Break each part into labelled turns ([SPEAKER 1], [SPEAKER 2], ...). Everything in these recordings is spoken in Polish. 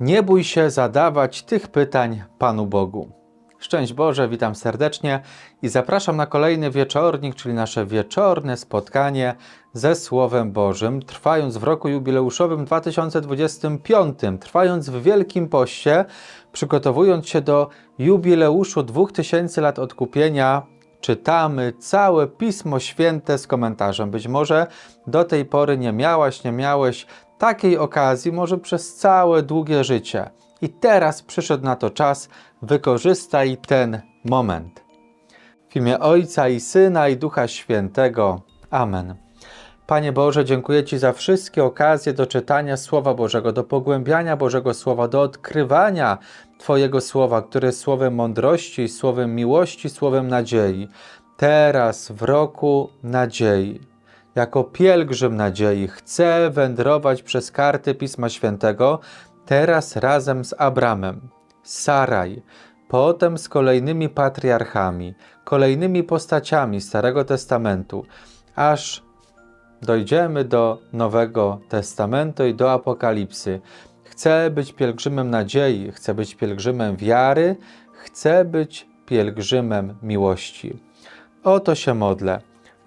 [SPEAKER 1] Nie bój się zadawać tych pytań Panu Bogu. Szczęść Boże, witam serdecznie i zapraszam na kolejny wieczornik, czyli nasze wieczorne spotkanie ze Słowem Bożym, trwając w roku jubileuszowym 2025, trwając w Wielkim Poście, przygotowując się do jubileuszu 2000 lat odkupienia, czytamy całe Pismo Święte z komentarzem. Być może do tej pory nie miałaś, nie miałeś takiej okazji, może przez całe długie życie. I teraz przyszedł na to czas, wykorzystaj ten moment. W imię Ojca i Syna i Ducha Świętego. Amen. Panie Boże, dziękuję Ci za wszystkie okazje do czytania Słowa Bożego, do pogłębiania Bożego Słowa, do odkrywania Twojego Słowa, które jest słowem mądrości, słowem miłości, słowem nadziei. Teraz, w roku nadziei, jako pielgrzym nadziei, chcę wędrować przez karty Pisma Świętego, teraz razem z Abramem, Saraj, potem z kolejnymi patriarchami, kolejnymi postaciami Starego Testamentu, aż dojdziemy do Nowego Testamentu i do Apokalipsy. Chcę być pielgrzymem nadziei, chcę być pielgrzymem wiary, chcę być pielgrzymem miłości. O to się modlę.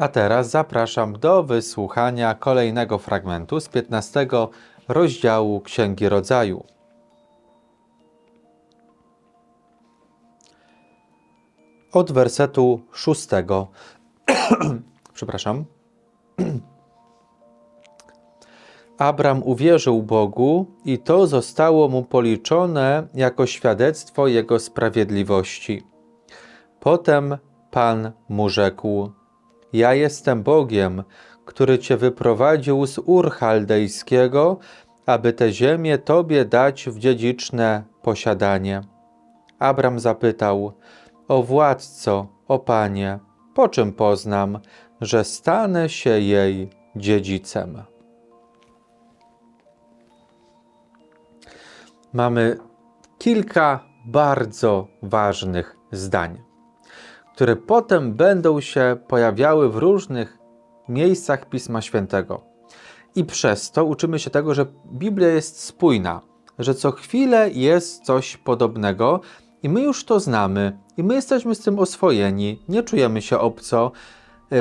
[SPEAKER 1] A teraz zapraszam do wysłuchania kolejnego fragmentu z 15 rozdziału Księgi Rodzaju. Od wersetu 6. Przepraszam. Abram uwierzył Bogu i to zostało mu policzone jako świadectwo jego sprawiedliwości. Potem Pan mu rzekł: Ja jestem Bogiem, który cię wyprowadził z Ur Chaldejskiego, aby tę ziemię tobie dać w dziedziczne posiadanie. Abram zapytał: O władco, o panie, po czym poznam, że stanę się jej dziedzicem? mamy kilka bardzo ważnych zdań, które potem będą się pojawiały w różnych miejscach Pisma Świętego. I przez to uczymy się tego, że Biblia jest spójna, że co chwilę jest coś podobnego i my już to znamy i my jesteśmy z tym oswojeni, nie czujemy się obco.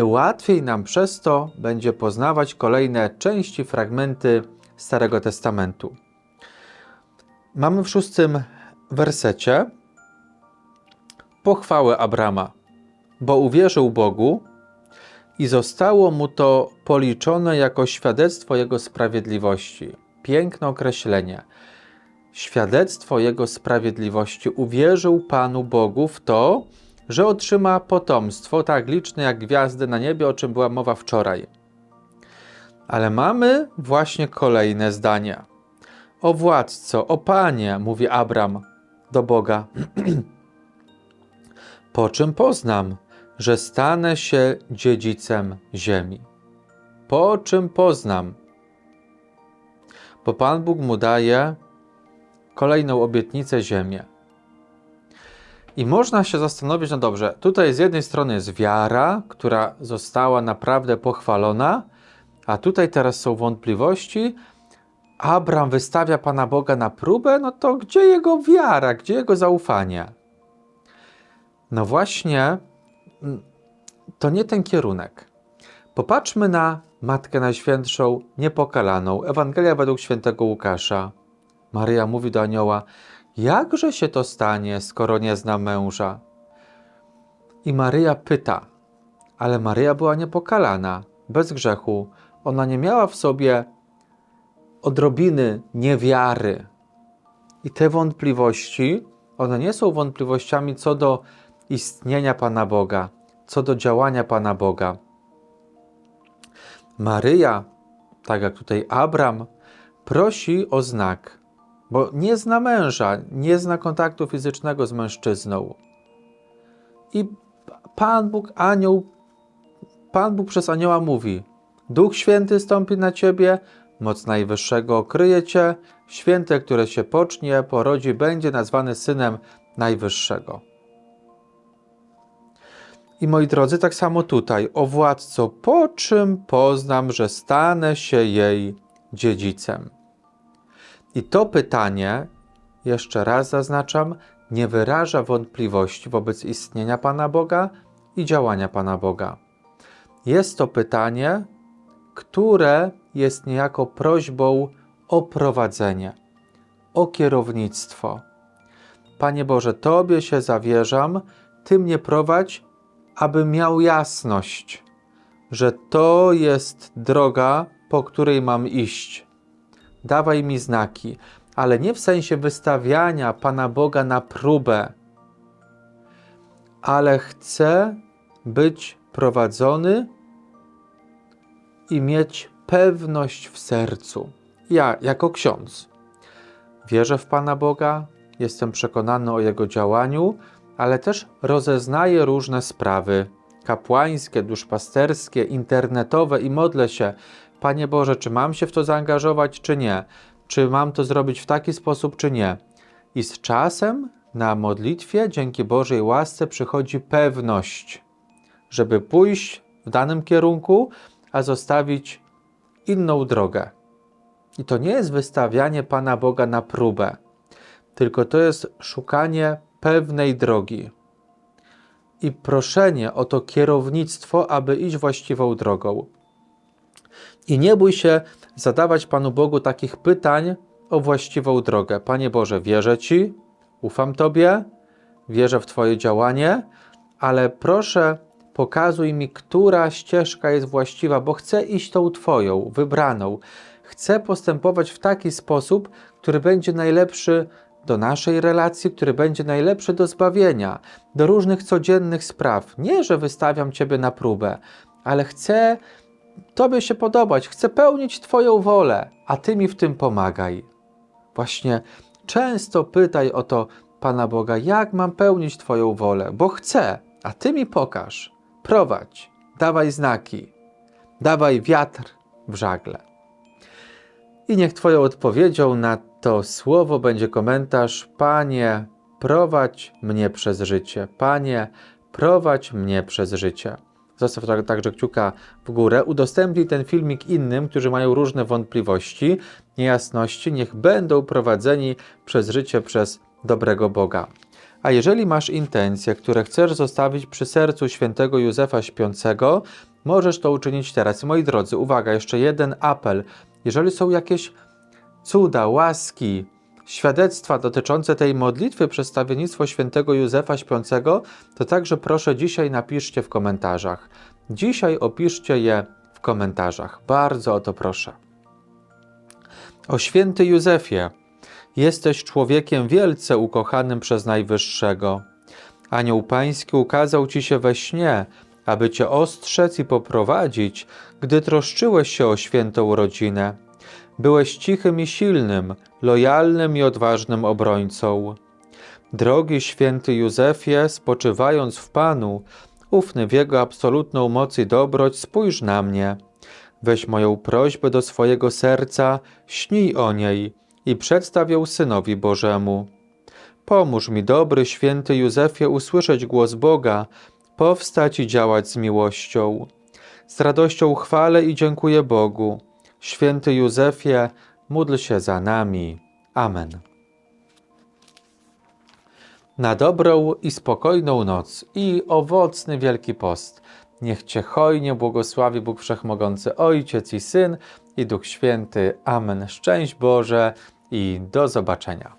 [SPEAKER 1] Łatwiej nam przez to będzie poznawać kolejne części, fragmenty Starego Testamentu. Mamy w szóstym wersecie pochwałę Abrama, bo uwierzył Bogu i zostało mu to policzone jako świadectwo Jego sprawiedliwości. Piękne określenie. Świadectwo Jego sprawiedliwości. Uwierzył Panu Bogu w to, że otrzyma potomstwo tak liczne jak gwiazdy na niebie, o czym była mowa wczoraj. Ale mamy właśnie kolejne zdania. O władco, o panie, mówi Abram do Boga. po czym poznam, że stanę się dziedzicem ziemi. Po czym poznam? Bo Pan Bóg mu daje kolejną obietnicę ziemię. I można się zastanowić, no dobrze, tutaj z jednej strony jest wiara, która została naprawdę pochwalona, a tutaj teraz są wątpliwości, Abram wystawia Pana Boga na próbę, no to gdzie jego wiara, gdzie jego zaufanie? No właśnie, to nie ten kierunek. Popatrzmy na Matkę Najświętszą Niepokalaną, Ewangelia według świętego Łukasza. Maryja mówi do anioła, jakże się to stanie, skoro nie zna męża? I Maryja pyta, ale Maryja była niepokalana, bez grzechu. Ona nie miała w sobie odrobiny niewiary. I te wątpliwości, one nie są wątpliwościami co do istnienia Pana Boga, co do działania Pana Boga. Maryja, tak jak tutaj Abram, prosi o znak, bo nie zna męża, nie zna kontaktu fizycznego z mężczyzną. I Pan Bóg, anioł, Pan Bóg przez anioła mówi: Duch Święty stąpi na ciebie, moc Najwyższego okryje cię, święte, które się pocznie, porodzi, będzie nazwany synem Najwyższego. I moi drodzy, tak samo tutaj, o władco, po czym poznam, że stanę się jej dziedzicem? I to pytanie, jeszcze raz zaznaczam, nie wyraża wątpliwości wobec istnienia Pana Boga i działania Pana Boga. Jest to pytanie, które jest niejako prośbą o prowadzenie, o kierownictwo. Panie Boże, Tobie się zawierzam, Ty mnie prowadź, aby miał jasność, że to jest droga, po której mam iść. Dawaj mi znaki, ale nie w sensie wystawiania Pana Boga na próbę, ale chcę być prowadzony i mieć pewność w sercu. Ja, jako ksiądz, wierzę w Pana Boga, jestem przekonany o Jego działaniu, ale też rozeznaję różne sprawy kapłańskie, duszpasterskie, internetowe i modlę się, Panie Boże, czy mam się w to zaangażować, czy nie? Czy mam to zrobić w taki sposób, czy nie? I z czasem na modlitwie, dzięki Bożej łasce, przychodzi pewność, żeby pójść w danym kierunku, a zostawić inną drogę. I to nie jest wystawianie Pana Boga na próbę, tylko to jest szukanie pewnej drogi i proszenie o to kierownictwo, aby iść właściwą drogą. I nie bój się zadawać Panu Bogu takich pytań o właściwą drogę. Panie Boże, wierzę Ci, ufam Tobie, wierzę w Twoje działanie, ale proszę, pokazuj mi, która ścieżka jest właściwa, bo chcę iść tą Twoją, wybraną. Chcę postępować w taki sposób, który będzie najlepszy do naszej relacji, który będzie najlepszy do zbawienia, do różnych codziennych spraw. Nie, że wystawiam Ciebie na próbę, ale chcę Tobie się podobać, chcę pełnić Twoją wolę, a Ty mi w tym pomagaj. Właśnie często pytaj o to Pana Boga, jak mam pełnić Twoją wolę, bo chcę, a Ty mi pokaż. Prowadź, dawaj znaki, dawaj wiatr w żagle. I niech Twoją odpowiedzią na to słowo będzie komentarz: Panie, prowadź mnie przez życie. Panie, prowadź mnie przez życie. Zostaw tak- także kciuka w górę. Udostępnij ten filmik innym, którzy mają różne wątpliwości, niejasności. Niech będą prowadzeni przez życie przez dobrego Boga. A jeżeli masz intencje, które chcesz zostawić przy sercu świętego Józefa Śpiącego, możesz to uczynić teraz. Moi drodzy, uwaga, jeszcze jeden apel. Jeżeli są jakieś cuda, łaski, świadectwa dotyczące tej modlitwy przedstawiennictwo świętego Józefa Śpiącego, to także proszę dzisiaj napiszcie w komentarzach. Dzisiaj opiszcie je w komentarzach. Bardzo o to proszę. O święty Józefie, jesteś człowiekiem wielce ukochanym przez Najwyższego. Anioł Pański ukazał ci się we śnie, aby cię ostrzec i poprowadzić, gdy troszczyłeś się o świętą rodzinę. Byłeś cichym i silnym, lojalnym i odważnym obrońcą. Drogi święty Józefie, spoczywając w Panu, ufny w Jego absolutną moc i dobroć, spójrz na mnie. Weź moją prośbę do swojego serca, śnij o niej i przedstaw ją Synowi Bożemu. Pomóż mi, dobry święty Józefie, usłyszeć głos Boga, powstać i działać z miłością. Z radością chwalę i dziękuję Bogu. Święty Józefie, módl się za nami. Amen. Na dobrą i spokojną noc i owocny Wielki Post. Niech Cię hojnie błogosławi Bóg Wszechmogący, Ojciec i Syn i Duch Święty. Amen. Szczęść Boże i do zobaczenia.